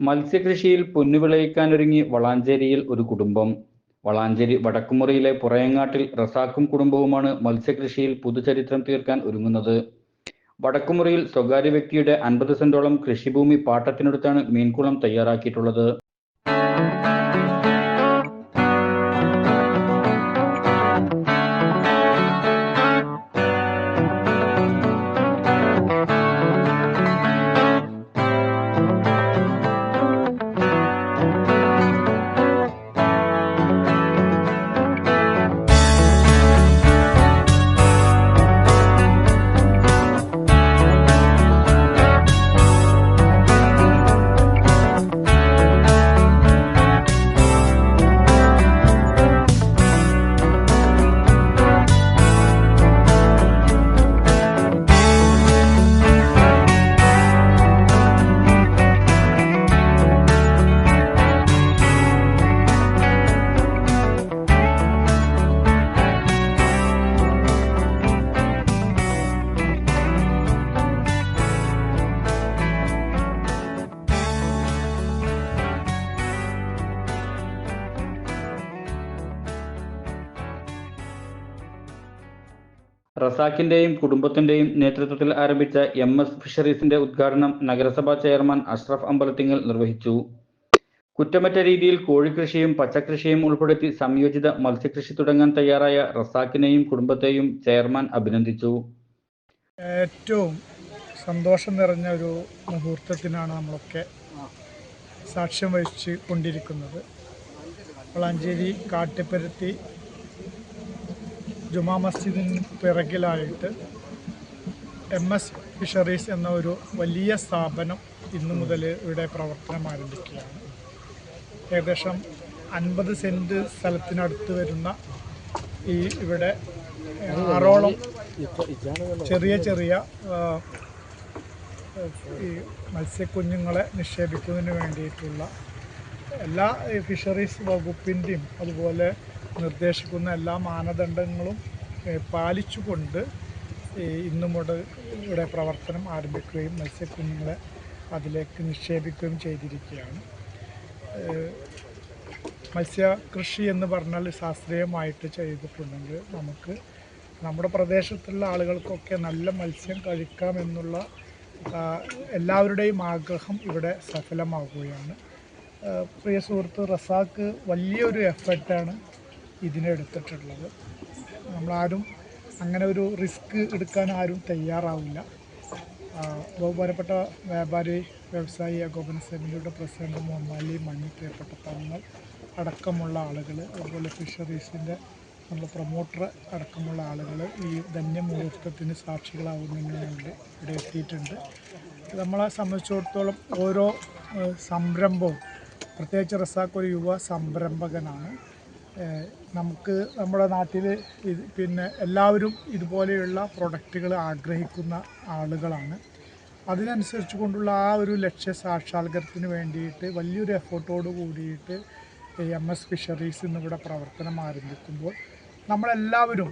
മത്സ്യകൃഷിയിൽ പൊന്നുവിളയിക്കാനൊരുങ്ങി വളാഞ്ചേരിയിൽ ഒരു കുടുംബം. വളാഞ്ചേരി വടക്കുമുറിയിലെ പുറയങ്ങാട്ടിൽ റസാഖും കുടുംബവുമാണ് മത്സ്യകൃഷിയിൽ പുതുചരിത്രം തീർക്കാൻ ഒരുങ്ങുന്നത്. വടക്കുമുറിയിൽ സ്വകാര്യ വ്യക്തിയുടെ അൻപത് സെന്റോളം കൃഷിഭൂമി പാട്ടത്തിനെടുത്താണ് മീൻകുളം തയ്യാറാക്കിയിട്ടുള്ളത്. റസാഖിന്റെയും കുടുംബത്തിന്റെയും നേതൃത്വത്തിൽ ആരംഭിച്ച എം എസ് ഫിഷറീസിന്റെ ഉദ്ഘാടനം നഗരസഭാ ചെയർമാൻ അഷ്റഫ് അമ്പലത്തിങ്ങൽ നിർവഹിച്ചു. കുറ്റമറ്റ രീതിയിൽ കോഴിക്കൃഷിയും പച്ചക്കൃഷിയും ഉൾപ്പെടുത്തി സംയോജിത മത്സ്യകൃഷി തുടങ്ങാൻ തയ്യാറായ റസാഖിനെയും കുടുംബത്തെയും ചെയർമാൻ അഭിനന്ദിച്ചു. ഏറ്റവും സന്തോഷം നിറഞ്ഞ ഒരു മുഹൂർത്തത്തിനാണ് നമ്മളൊക്കെ സാക്ഷ്യം വഹിച്ചു കൊണ്ടിരിക്കുന്നത് വളാഞ്ചേരി കാട്ടിപ്പരുത്തി ജുമാ മസ്ജിദിന് പിറകിലായിട്ട് എം എസ് ഫിഷറീസ് എന്ന ഒരു വലിയ സ്ഥാപനം ഇന്നു മുതൽ ഇവിടെ പ്രവർത്തനം ആരംഭിക്കുകയാണ്. ഏകദേശം അൻപത് സെന്റ് സ്ഥലത്തിനടുത്ത് വരുന്ന ഈ ഇവിടെ ആറോളം ചെറിയ ചെറിയ ഈ മത്സ്യക്കുഞ്ഞുങ്ങളെ നിക്ഷേപിക്കുന്നതിന് വേണ്ടിയിട്ടുള്ള എല്ലാ ഫിഷറീസ് വകുപ്പിന്റെയും അതുപോലെ നിർദ്ദേശിക്കുന്ന എല്ലാ മാനദണ്ഡങ്ങളും പാലിച്ചുകൊണ്ട് ഈ ഇന്നു മുതൽ ഇവിടെ പ്രവർത്തനം ആരംഭിക്കുകയും മത്സ്യക്കുഞ്ഞുങ്ങളെ അതിലേക്ക് നിക്ഷേപിക്കുകയും ചെയ്തിരിക്കുകയാണ്. മത്സ്യകൃഷി എന്ന് പറഞ്ഞാൽ ശാസ്ത്രീയമായിട്ട് ചെയ്തിട്ടുണ്ടെങ്കിൽ നമുക്ക് നമ്മുടെ പ്രദേശത്തുള്ള ആളുകൾക്കൊക്കെ നല്ല മത്സ്യം കഴിക്കാമെന്നുള്ള എന്നുള്ള എല്ലാവരുടെയും ആഗ്രഹം ഇവിടെ സഫലമാകുകയാണ് പ്രിയ സുഹൃത്ത് റസാക്ക് വലിയൊരു എഫർട്ടാണ് ഇതിനെടുത്തിട്ടുള്ളത്. നമ്മളാരും അങ്ങനെ ഒരു റിസ്ക് എടുക്കാൻ ആരും തയ്യാറാവില്ല. ബഹുമാനപ്പെട്ട വ്യാപാരി വ്യവസായി ഏകോപന സമിതിയുടെ പ്രസിഡന്റ് മൊമാലി പ്രിയപ്പെട്ട തങ്ങൾ അടക്കമുള്ള ആളുകൾ അതുപോലെ ഫിഷറീസിന്റെ നമ്മുടെ പ്രൊമോട്ടർ അടക്കമുള്ള ആളുകൾ ഈ ധന്യമുഹൂർത്തത്തിന് സാക്ഷികളാവുന്നതിന് വേണ്ടി ഇവിടെ എത്തിയിട്ടുണ്ട്. നമ്മളെ സംബന്ധിച്ചിടത്തോളം ഓരോ സംരംഭവും പ്രത്യേകിച്ച് റസാഖ് ഒരു യുവ സംരംഭകനാണ്. നമുക്ക് നമ്മുടെ നാട്ടിൽ ഇത് പിന്നെ എല്ലാവരും ഇതുപോലെയുള്ള പ്രൊഡക്റ്റുകൾ ആഗ്രഹിക്കുന്ന ആളുകളാണ്. അതിനനുസരിച്ച് കൊണ്ടുള്ള ആ ഒരു ലക്ഷ്യ സാക്ഷാത്കാരത്തിന് വേണ്ടിയിട്ട് വലിയൊരു എഫേർട്ടോട് കൂടിയിട്ട് എം എസ് ഫിഷറീസ് ഇന്നിവിടെ പ്രവർത്തനം ആരംഭിക്കുമ്പോൾ നമ്മളെല്ലാവരും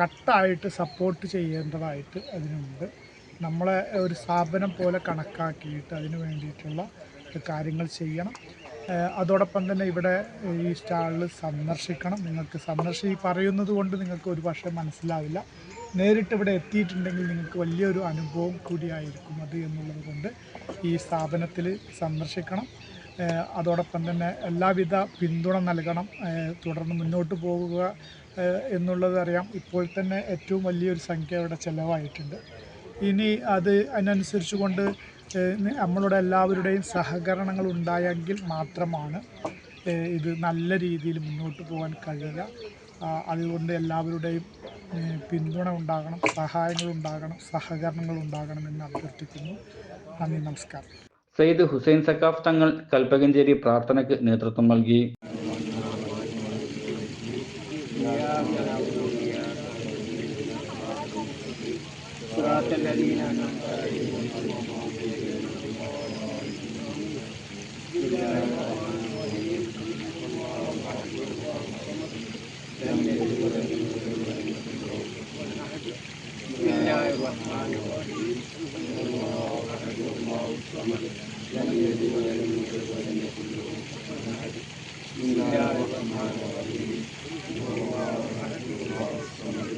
കട്ടായിട്ട് സപ്പോർട്ട് ചെയ്യേണ്ടതായിട്ട് അതിനുണ്ട്. നമ്മളെ ഒരു സ്ഥാപനം പോലെ കണക്കാക്കിയിട്ട് അതിന് വേണ്ടിയിട്ടുള്ള കാര്യങ്ങൾ ചെയ്യണം. അതോടൊപ്പം തന്നെ ഇവിടെ ഈ സ്റ്റാളിൽ സന്ദർശിക്കണം. നിങ്ങൾക്ക് സന്ദർശി പറയുന്നത് കൊണ്ട് നിങ്ങൾക്ക് ഒരു പക്ഷേ മനസ്സിലാവില്ല. നേരിട്ട് ഇവിടെ എത്തിയിട്ടുണ്ടെങ്കിൽ നിങ്ങൾക്ക് വലിയൊരു അനുഭവം കൂടിയായിരിക്കും അത് എന്നുള്ളത് കൊണ്ട് ഈ സ്ഥാപനത്തിൽ സന്ദർശിക്കണം. അതോടൊപ്പം തന്നെ എല്ലാവിധ പിന്തുണ നൽകണം. തുടർന്ന് മുന്നോട്ട് പോകുക എന്നുള്ളതറിയാം ഇപ്പോൾ തന്നെ ഏറ്റവും വലിയൊരു സംഖ്യ ഇവിടെ ചിലവായിട്ടുണ്ട്. ഇനി അത് അതിനനുസരിച്ച് കൊണ്ട് നമ്മളുടെ എല്ലാവരുടെയും സഹകരണങ്ങൾ ഉണ്ടായെങ്കിൽ മാത്രമാണ് ഇത് നല്ല രീതിയിൽ മുന്നോട്ട് പോകാൻ കഴിയുക. അതുകൊണ്ട് എല്ലാവരുടെയും പിന്തുണ ഉണ്ടാകണം സഹായങ്ങൾ ഉണ്ടാകണം സഹകരണങ്ങൾ ഉണ്ടാകണം എന്ന് അഭ്യർത്ഥിക്കുന്നു. നന്ദി നമസ്കാരം. സയ്യിദ് ഹുസൈൻ സക്കാഫ് തങ്ങൾ കൽപ്പകഞ്ചേരി പ്രാർത്ഥനയ്ക്ക് നേതൃത്വം നൽകി. الله الرحمن الرحيم الله أحد الله الصمد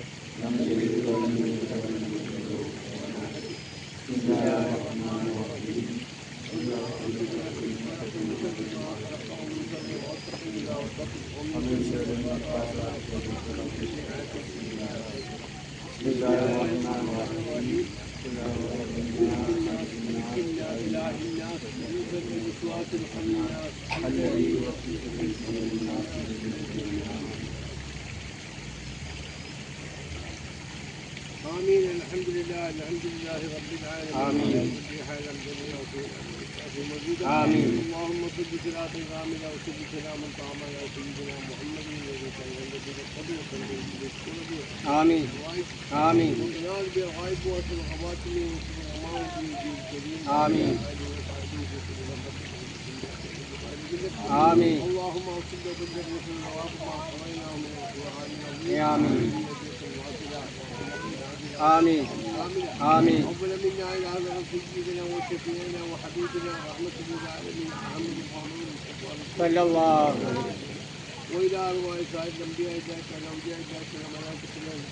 لم يلد ولم إلهنا إنك الوسواس الخناس الذي يوسوس في صدر الناس آمين الحمد لله الحمد لله رب العالمين. آمين. حال الجميع وفي آمين. اللهم صل صلاة كاملة وصل سلاما طعاما على سيدنا محمد الذي كان الذي قبل وصل آمين. آمين. آمين والغائب وفي الخواتم وفي آمين. آمين. اللهم اغفر لنا بالرسل وما حويناه من آمين. آمين آمين أفضل منا إلى هذا سيدنا وشفيعنا وحبيبنا ورحمة للعالمين محمد المصطفى صلى الله عليه وسلم وإلى أرواح سائر الأنبياء ذاك الأولياء ذاك الملائكة رسول الله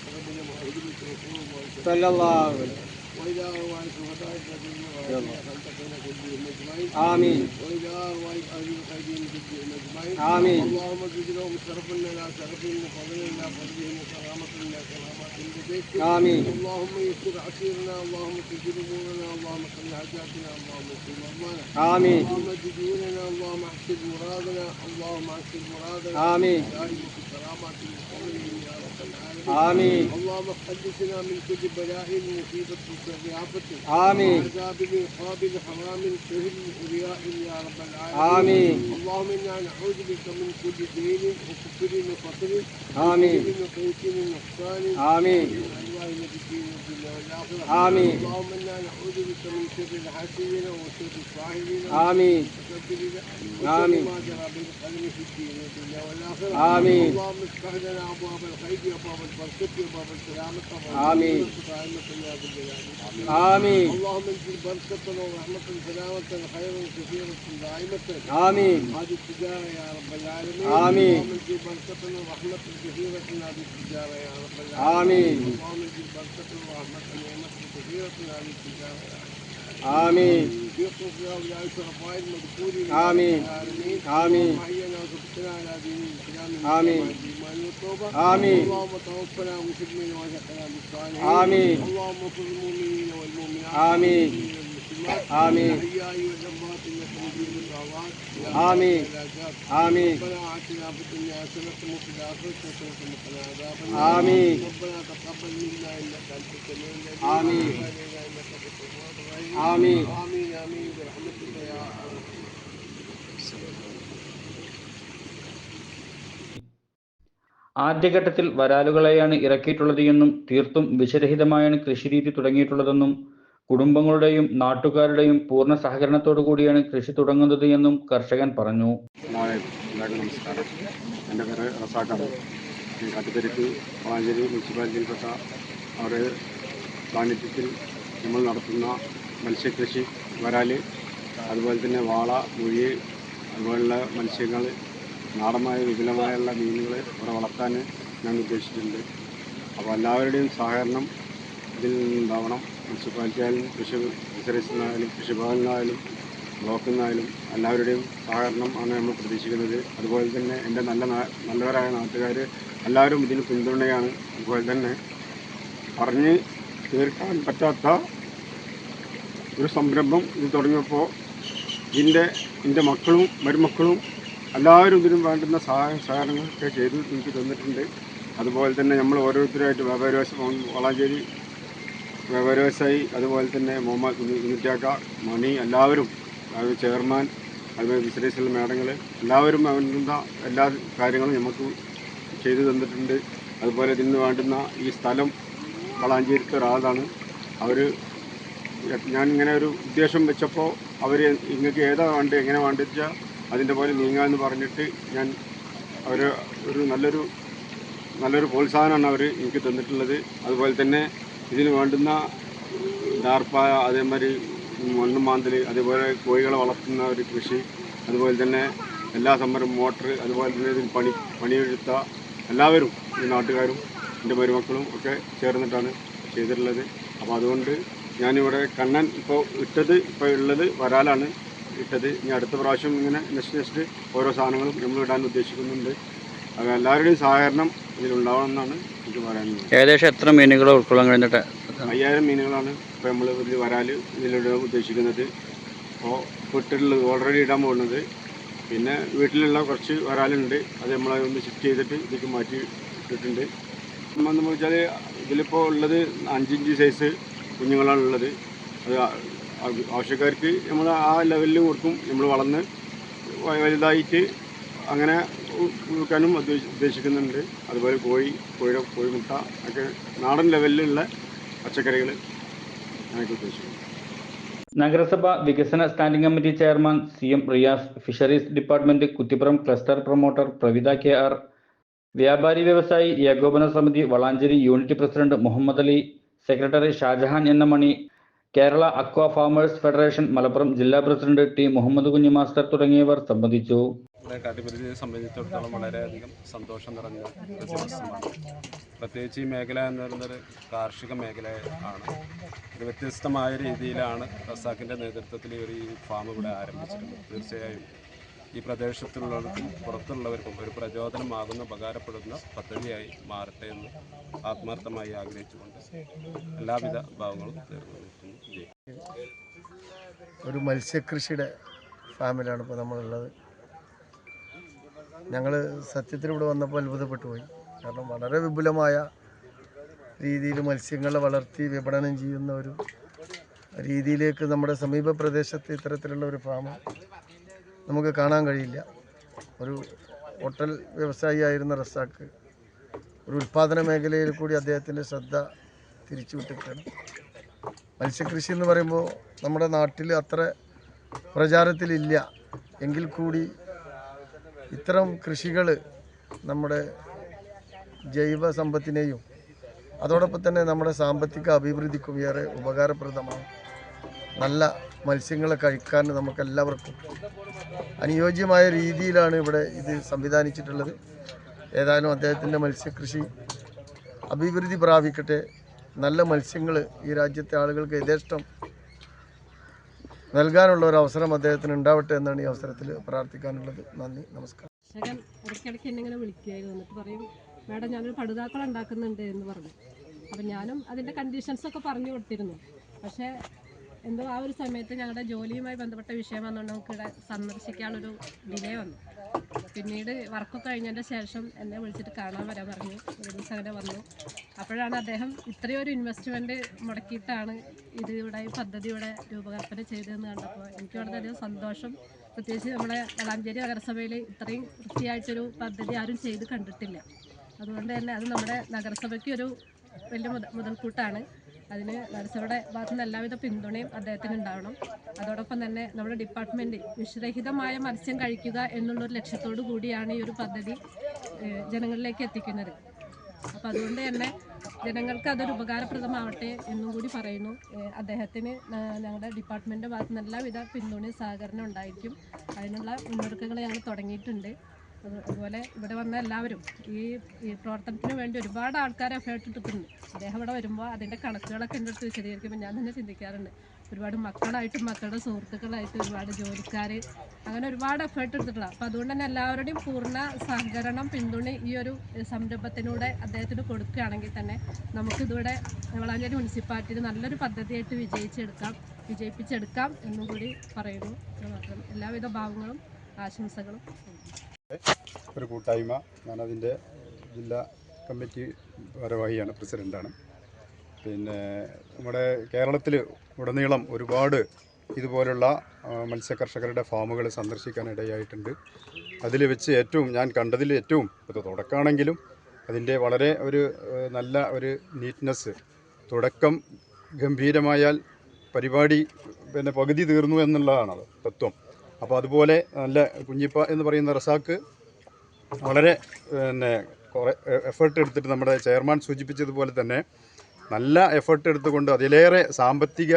صلى الله عليه وسلم أرواح الشهداء الذين خلقنا كلهم أجمعين آمين وإلى أرواح أهل الخيرين كلهم أجمعين آمين. اللهم زد لهم شرفا لا شرفهم وفضلا لا فضلهم وكرامة لا كرامة لديك آمين. اللهم يسر عسيرنا اللهم سجل أمورنا اللهم قل حاجاتنا اللهم اغفر مرضانا آمين اللهم جدولنا اللهم احسن مرادنا اللهم احسن مرادنا آمين. دائما كرامات المقربين يا رب العالمين آمين اللهم خلصنا من كل بلاء مصيبة وآفة آمين. وعذاب قابل حرام سهل ورياء يا رب العالمين آمين. اللهم انا نعوذ بك من كل دين وكفر وفقر آمين. وكل وقيت ونقصان آمين. من الله الدين والدنيا والآخرة آمين. اللهم انا نعوذ بك من شر الحاسدين وشر الصاحبين آمين آمين. ما جرى بالقلم في الدين والدنيا والآخرة آمين. اللهم افتح لنا أبواب الخير وأبواب البركة وأبواب السلامة آمين. دائمة يا ذا الجلال والإكرام. آمين اللهم انزل بركة ورحمة سلامة خيرا كثيرة دائمة آمين هذه التجارة يا رب العالمين آمين. اللهم انزل بركة ورحمة كثيرة هذه التجارة يا رب العالمين آمين. اللهم انزل بركة ورحمة ونعمة كثيرة هذه التجارة يا رب آمين يخلص يا أولياء الشرفاء المذكورين آمين. آمين. اللهم حينا وثبتنا على دين الإسلام آمين. آمين. اللهم توفنا مسلمين وجعلنا بالصالحين آمين. اللهم اغفر المؤمنين والمؤمنات آمين. آمين. الأحياء والأموات إنك مجيب الدعوات آمين. آمين. ربنا آتنا في الدنيا حسنة وفي الآخرة حسنة وقنا عذاب النار آمين. ربنا تقبل منا إنك أنت السميع العليم آمين. آمين آمين برحمتك يا أرحم ആദ്യഘട്ടത്തിൽ വരാലുകളെയാണ് ഇറക്കിയിട്ടുള്ളത് എന്നും തീർത്തും വിഷരഹിതമായാണ് കൃഷിരീതി തുടങ്ങിയിട്ടുള്ളതെന്നും കുടുംബങ്ങളുടെയും നാട്ടുകാരുടെയും പൂർണ സഹകരണത്തോടു കൂടിയാണ് കൃഷി തുടങ്ങുന്നത് എന്നും കർഷകൻ പറഞ്ഞു. നമസ്കാരം. എന്റെ പേര് റസാഖാണ് കാട്ടുപെരുക്ക് വളാഞ്ചേരി മുനിസിപ്പാലിറ്റിയിൽപ്പെട്ട അവരുടെ സാന്നിധ്യത്തിൽ നമ്മൾ നടത്തുന്ന മത്സ്യകൃഷി വരാൽ അതുപോലെ തന്നെ വാള മുഴി അതുപോലുള്ള മത്സ്യങ്ങൾ നാടമായ വിപുലമായുള്ള മീനുകൾ ഇവിടെ വളർത്താൻ ഞാൻ ഉദ്ദേശിച്ചിട്ടുണ്ട്. അപ്പോൾ എല്ലാവരുടെയും സഹകരണം ഇതിൽ നിന്നുണ്ടാവണം. മുനിസിപ്പാലിറ്റി ആയാലും കൃഷി ഫിഷറീസിൽ നിന്നായാലും കൃഷിഭവനിലായാലും ബ്ലോക്കിൽ നിന്നായാലും എല്ലാവരുടെയും സഹകരണം ആണ് നമ്മൾ പ്രതീക്ഷിക്കുന്നത്. അതുപോലെ തന്നെ എന്റെ നല്ല നല്ലവരായ നാട്ടുകാർ എല്ലാവരും ഇതിന് പിന്തുണയാണ്. അതുപോലെ തന്നെ പറഞ്ഞ് തീർക്കാൻ പറ്റാത്ത ഒരു സംരംഭം ഇത് തുടങ്ങിയപ്പോൾ ഇതിന്റെ എന്റെ മക്കളും മരുമക്കളും എല്ലാവരും ഇതിനും വേണ്ടുന്ന സഹായ സഹകരണങ്ങളൊക്കെ ചെയ്ത് എനിക്ക് തന്നിട്ടുണ്ട്. അതുപോലെ തന്നെ നമ്മൾ ഓരോരുത്തരായിട്ട് വ്യാപാര വ്യവസായ വളാഞ്ചേരി വ്യാപാര വ്യവസായി അതുപോലെ തന്നെ മുഹമ്മദ് ഉന്നിറ്റാക്ക മണി എല്ലാവരും ചെയർമാൻ അതുപോലെ ഫിഷറീസിലെ മേഡങ്ങൾ എല്ലാവരും വേണ്ടുന്ന എല്ലാ കാര്യങ്ങളും നമുക്ക് ചെയ്തു തന്നിട്ടുണ്ട്. അതുപോലെ ഇതിന് വേണ്ടുന്ന ഈ സ്ഥലം വളാഞ്ചേരിത്തെ ഒരാളാണ്. അവർ ഞാൻ ഇങ്ങനെ ഒരു ഉദ്ദേശം വെച്ചപ്പോൾ അവർ നിങ്ങൾക്ക് ഏതാ വേണ്ടത് എങ്ങനെ വേണ്ടത് വെച്ചാൽ അതിന്റെ പോലെ നീങ്ങാമെന്ന് പറഞ്ഞിട്ട് ഞാൻ അവർ ഒരു നല്ലൊരു നല്ലൊരു പ്രോത്സാഹനമാണ് അവർ എനിക്ക് തന്നിട്ടുള്ളത്. അതുപോലെ തന്നെ ഇതിന് വേണ്ടുന്ന ദാർപ്പായ അതേമാതിരി മണ്ണും മാന്തൽ അതുപോലെ കോഴികളെ വളർത്തുന്ന ഒരു കൃഷി അതുപോലെ തന്നെ എല്ലാ സമരം മോട്ടർ അതുപോലെ തന്നെ ഇതിൽ പണി പണിയെടുത്ത എല്ലാവരും ഈ നാട്ടുകാരും എന്റെ മരുമക്കളും ഒക്കെ ചേർന്നിട്ടാണ് ചെയ്തിട്ടുള്ളത്. അപ്പോൾ അതുകൊണ്ട് ഞാനിവിടെ കണ്ണൻ ഇപ്പോൾ ഇട്ടത് ഇപ്പോൾ ഉള്ളത് വരാലാണ്. ഇട്ടത്. ഇനി അടുത്ത പ്രാവശ്യം ഇങ്ങനെ നെക്സ്റ്റ് നെക്സ്റ്റ് ഓരോ സാധനങ്ങളും നമ്മൾ ഇടാൻ ഉദ്ദേശിക്കുന്നുണ്ട്. അത് എല്ലാവരുടെയും സഹകരണം ഇതിലുണ്ടാവണമെന്നാണ് എനിക്ക് പറയാനുള്ളത്. ഏകദേശം എത്ര മീനുകൾ ഉൾക്കൊള്ളാൻ കഴിഞ്ഞിട്ട്? അയ്യായിരം മീനുകളാണ് ഇപ്പോൾ നമ്മൾ ഇതിൽ വരാൽ ഇതിലിടാൻ ഉദ്ദേശിക്കുന്നത്. അപ്പോൾ വീട്ടിലുള്ളത് ഓൾറെഡി ഇടാൻ പോകുന്നത്. പിന്നെ വീട്ടിലുള്ള കുറച്ച് വരാലുണ്ട്. അത് നമ്മൾ ഒന്ന് ഷിഫ്റ്റ് ചെയ്തിട്ട് ഇതിലേക്ക് മാറ്റി ഇട്ടിട്ടുണ്ട്. എന്ന് വെച്ചാൽ ഇതിലിപ്പോൾ ഉള്ളത് അഞ്ചിഞ്ച് സൈസ് കുഞ്ഞുങ്ങളാണ് ഉള്ളത്. അത് ആവശ്യക്കാർക്ക് നമ്മൾ ആ ലെവലിൽ കൊടുക്കും. നമ്മൾ വളർന്ന് വലുതായിട്ട് അങ്ങനെ വിൽക്കാനും ഉദ്ദേശിക്കുന്നുണ്ട്. അതുപോലെ കോഴി കോഴിയുടെ കോഴിമുട്ട ഒക്കെ നാടൻ ലെവലിലുള്ള പച്ചക്കറികൾ അങ്ങനെയൊക്കെ ഉദ്ദേശിക്കുന്നു. നഗരസഭ വികസന standing committee chairman C M Riyas fisheries department Kuttippuram cluster promoter Pravitha K R വ്യാപാരി വ്യവസായി ഏകോപന സമിതി Valanchery unit president Muhammad Ali secretary Shajahan എന്ന Mani Kerala aqua farmers federation Malappuram ജില്ലാ president T Muhammad Kunhi master തുടങ്ങിയവർ സംബന്ധിച്ചു. കാട്ടിപ്പുരത്തിനെ സംബന്ധിച്ചിടത്തോളം വളരെയധികം സന്തോഷം നിറഞ്ഞ ഒരു ദിവസമാണ്. പ്രത്യേകിച്ച് ഈ മേഖല എന്ന് പറയുന്നത് കാർഷിക മേഖല ആണ് ഒരു വ്യത്യസ്തമായ രീതിയിലാണ് റസാക്കിന്റെ നേതൃത്വത്തിൽ ഒരു ഈ ഫാം ഇവിടെ ആരംഭിച്ചിട്ടുള്ളത് തീർച്ചയായും ഈ പ്രദേശത്തുള്ളവർക്കും പുറത്തുള്ളവർക്കും ഒരു പ്രചോദനമാകുന്ന ഉപകാരപ്പെടുന്ന പദ്ധതിയായി മാറട്ടെ എന്ന് ആത്മാർത്ഥമായി ആഗ്രഹിച്ചുകൊണ്ട് എല്ലാവിധ ഭാവങ്ങളും തീർന്നു ഒരു മത്സ്യകൃഷിയുടെ ഫാമിലാണ് ഇപ്പോൾ നമ്മളുള്ളത്. ഞങ്ങൾ സത്യത്തിൽ ഇവിടെ വന്നപ്പോൾ അത്ഭുതപ്പെട്ടു പോയി. കാരണം വളരെ വിപുലമായ രീതിയിൽ മത്സ്യങ്ങളെ വളർത്തി വിപണനം ചെയ്യുന്ന ഒരു രീതിയിലേക്ക് നമ്മുടെ സമീപ പ്രദേശത്ത് ഇത്തരത്തിലുള്ള ഒരു ഫാം നമുക്ക് കാണാൻ കഴിയില്ല. ഒരു ഹോട്ടൽ വ്യവസായിയായിരുന്ന റസാക്ക് ഒരു ഉൽപ്പാദന മേഖലയിൽ കൂടി അദ്ദേഹത്തിന്റെ ശ്രദ്ധ തിരിച്ചുവിട്ടിട്ടാണ് മത്സ്യകൃഷി എന്ന് പറയുമ്പോൾ നമ്മുടെ നാട്ടിൽ അത്ര പ്രചാരത്തിലില്ല. എങ്കിൽ കൂടി ഇത്തരം കൃഷികൾ നമ്മുടെ ജൈവ സമ്പത്തിനെയും അതോടൊപ്പം തന്നെ നമ്മുടെ സാമ്പത്തിക അഭിവൃദ്ധിക്കും ഏറെ ഉപകാരപ്രദമാണ്. നല്ല മത്സ്യങ്ങളെ കഴിക്കാൻ നമുക്കെല്ലാവർക്കും അനുയോജ്യമായ രീതിയിലാണ് ഇവിടെ ഇത് സംവിധാനിച്ചിട്ടുള്ളത്. ഏതായാലും അദ്ദേഹത്തിന്റെ മത്സ്യകൃഷി അഭിവൃദ്ധി പ്രാപിക്കട്ടെ നല്ല മത്സ്യങ്ങൾ ഈ രാജ്യത്തെ ആളുകൾക്ക് യഥേഷ്ടം നൽകാനുള്ള ഒരു അവസരം അദ്ദേഹത്തിന് ഉണ്ടാവട്ടെ എന്നാണ് ഈ അവസരത്തിൽ പ്രാർത്ഥിക്കാനുള്ളത്. നന്ദി നമസ്കാരം. ശകൻ ഇടയ്ക്കിടയ്ക്ക് എന്നെ ഇങ്ങനെ വിളിക്കുകയായിരുന്നു. എന്നിട്ട് പറയും മാഡം ഞാനൊരു പടുതാക്കൾ ഉണ്ടാക്കുന്നുണ്ട് എന്ന് പറഞ്ഞു. അപ്പം ഞാനും അതിന്റെ കണ്ടീഷൻസ് ഒക്കെ പറഞ്ഞു കൊടുത്തിരുന്നു. പക്ഷേ എന്തോ ആ ഒരു സമയത്ത് ഞങ്ങളുടെ ജോലിയുമായി ബന്ധപ്പെട്ട വിഷയം വന്നുകൊണ്ട് നമുക്ക് ഇവിടെ സന്ദർശിക്കാനുള്ളൊരു ഡിലേ വന്നു. പിന്നീട് വർക്കൊക്കെ കഴിഞ്ഞതിന്റെ ശേഷം എന്നെ വിളിച്ചിട്ട് കാണാൻ വരാൻ പറഞ്ഞു. ഒരു ദിവസം അങ്ങനെ വന്നു. അപ്പോഴാണ് അദ്ദേഹം ഇത്രയും ഒരു ഇൻവെസ്റ്റ്മെന്റ് മുടക്കിയിട്ടാണ് ഇത് ഇവിടെ ഈ പദ്ധതി ഇവിടെ രൂപകൽപ്പന ചെയ്തതെന്ന് കണ്ടപ്പോൾ എനിക്ക് വളരെയധികം സന്തോഷം. പ്രത്യേകിച്ച് നമ്മുടെ വളാഞ്ചേരി നഗരസഭയിൽ ഇത്രയും വൃത്തിയായിട്ടൊരു പദ്ധതി ആരും ചെയ്ത് കണ്ടിട്ടില്ല. അതുകൊണ്ട് തന്നെ അത് നമ്മുടെ നഗരസഭയ്ക്ക് ഒരു വലിയ മുതൽ മുതൽക്കൂട്ടാണ്. അതിന് നഗരസഭയുടെ ഭാഗത്തു നിന്ന് എല്ലാവിധ പിന്തുണയും അദ്ദേഹത്തിന് ഉണ്ടാവണം. അതോടൊപ്പം തന്നെ നമ്മുടെ ഡിപ്പാർട്ട്മെന്റ് വിഷരഹിതമായ മത്സ്യം കഴിക്കുക എന്നുള്ളൊരു ലക്ഷ്യത്തോടു കൂടിയാണ് ഈ ഒരു പദ്ധതി ജനങ്ങളിലേക്ക് എത്തിക്കുന്നത്. അപ്പം അതുകൊണ്ട് തന്നെ ജനങ്ങൾക്ക് അതൊരു ഉപകാരപ്രദമാവട്ടെ എന്നും കൂടി പറയുന്നു. അദ്ദേഹത്തിന് ഞങ്ങളുടെ ഡിപ്പാർട്ട്മെന്റിന്റെ ഭാഗത്ത് നിന്ന് എല്ലാവിധ പിന്തുണയും സഹകരണം ഉണ്ടായിരിക്കും. അതിനുള്ള മുന്നൊരുക്കങ്ങൾ ഞങ്ങൾ തുടങ്ങിയിട്ടുണ്ട്. അതുപോലെ ഇവിടെ വന്ന എല്ലാവരും ഈ ഈ പ്രവർത്തനത്തിന് വേണ്ടി ഒരുപാട് ആൾക്കാരെ എടുത്തിട്ടുണ്ട്. അദ്ദേഹം ഇവിടെ വരുമ്പോൾ അതിന്റെ കണക്കുകളൊക്കെ എന്റെ അടുത്ത് വിശദീകരിക്കുമ്പോൾ ഞാൻ തന്നെ ചിന്തിക്കാറുണ്ട്. ഒരുപാട് മക്കളായിട്ടും മക്കളുടെ സുഹൃത്തുക്കളായിട്ടും ഒരുപാട് ജോലിക്കാർ അങ്ങനെ ഒരുപാട് എഫേർട്ട് എടുത്തിട്ടുള്ള. അപ്പോൾ അതുകൊണ്ട് തന്നെ എല്ലാവരുടെയും പൂർണ സഹകരണം പിന്തുണ ഈ ഒരു സംരംഭത്തിലൂടെ അദ്ദേഹത്തിന് കൊടുക്കുകയാണെങ്കിൽ തന്നെ നമുക്കിതിവിടെ വളാഞ്ചേരി മുനിസിപ്പാലിറ്റിയിൽ നല്ലൊരു പദ്ധതിയായിട്ട് വിജയിച്ചെടുക്കാം വിജയിപ്പിച്ചെടുക്കാം എന്നും കൂടി പറയുന്നു. മാത്രം എല്ലാവിധ ഭാവങ്ങളും ആശംസകളും. ഒരു കൂട്ടായ്മ. ഞാനതിന്റെ ജില്ലാ കമ്മിറ്റി ഭാരവാഹിയാണ് പ്രസിഡന്റാണ് പിന്നെ നമ്മുടെ കേരളത്തിൽ ഉടനീളം ഒരുപാട് ഇതുപോലുള്ള മത്സ്യകർഷകരുടെ ഫാമുകൾ സന്ദർശിക്കാൻ ഇടയായിട്ടുണ്ട് അതിൽ വെച്ച് ഏറ്റവും ഞാൻ കണ്ടതിൽ ഏറ്റവും ഇത് തുടക്കമാണെങ്കിലും അതിന്റെ വളരെ ഒരു നല്ല ഒരു നീറ്റ്നെസ് തുടക്കം ഗംഭീരമായാൽ പരിപാടി പിന്നെ പകുതി തീർന്നു എന്നുള്ളതാണത് തത്വം. അപ്പോൾ അതുപോലെ നല്ല കുഞ്ഞിപ്പ എന്ന് പറയുന്ന റസാക്ക് വളരെ പിന്നെ കുറേ എഫേർട്ട് എടുത്തിട്ട് നമ്മുടെ ചെയർമാൻ സൂചിപ്പിച്ചതുപോലെ തന്നെ നല്ല എഫേർട്ട് എടുത്തുകൊണ്ട് അതിലേറെ സാമ്പത്തിക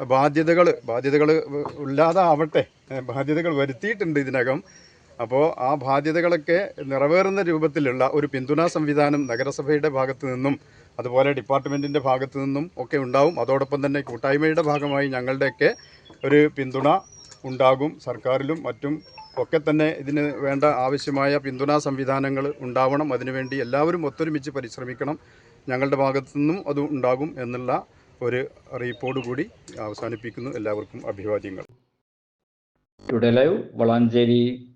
ബാധ്യതകൾ ബാധ്യതകൾ ഇല്ലാതെ ആവട്ടെ ബാധ്യതകൾ വരുത്തിയിട്ടുണ്ട് ഇതിനകം. അപ്പോൾ ആ ബാധ്യതകളൊക്കെ നിറവേറുന്ന രൂപത്തിലുള്ള ഒരു പിന്തുണാ സംവിധാനം നഗരസഭയുടെ ഭാഗത്തു നിന്നും അതുപോലെ ഡിപ്പാർട്ട്മെന്റിന്റെ ഭാഗത്തു നിന്നും ഒക്കെ ഉണ്ടാവും. അതോടൊപ്പം തന്നെ കൂട്ടായ്മയുടെ ഭാഗമായി ഞങ്ങളുടെയൊക്കെ ഒരു പിന്തുണ ഉണ്ടാകും സർക്കാരിലും മറ്റും ഒക്കെ തന്നെ ഇതിന് വേണ്ട ആവശ്യമായ പിന്തുണാ സംവിധാനങ്ങൾ ഉണ്ടാവണം. അതിനുവേണ്ടി എല്ലാവരും ഒത്തൊരുമിച്ച് പരിശ്രമിക്കണം. ഞങ്ങളുടെ ഭാഗത്തു നിന്നും അത് ഉണ്ടാകും എന്നുള്ള ഒരു റിപ്പോർട്ട് കൂടി അവസാനിപ്പിക്കുന്നു. എല്ലാവർക്കും അഭിവാദ്യങ്ങൾ. Today live Valanchery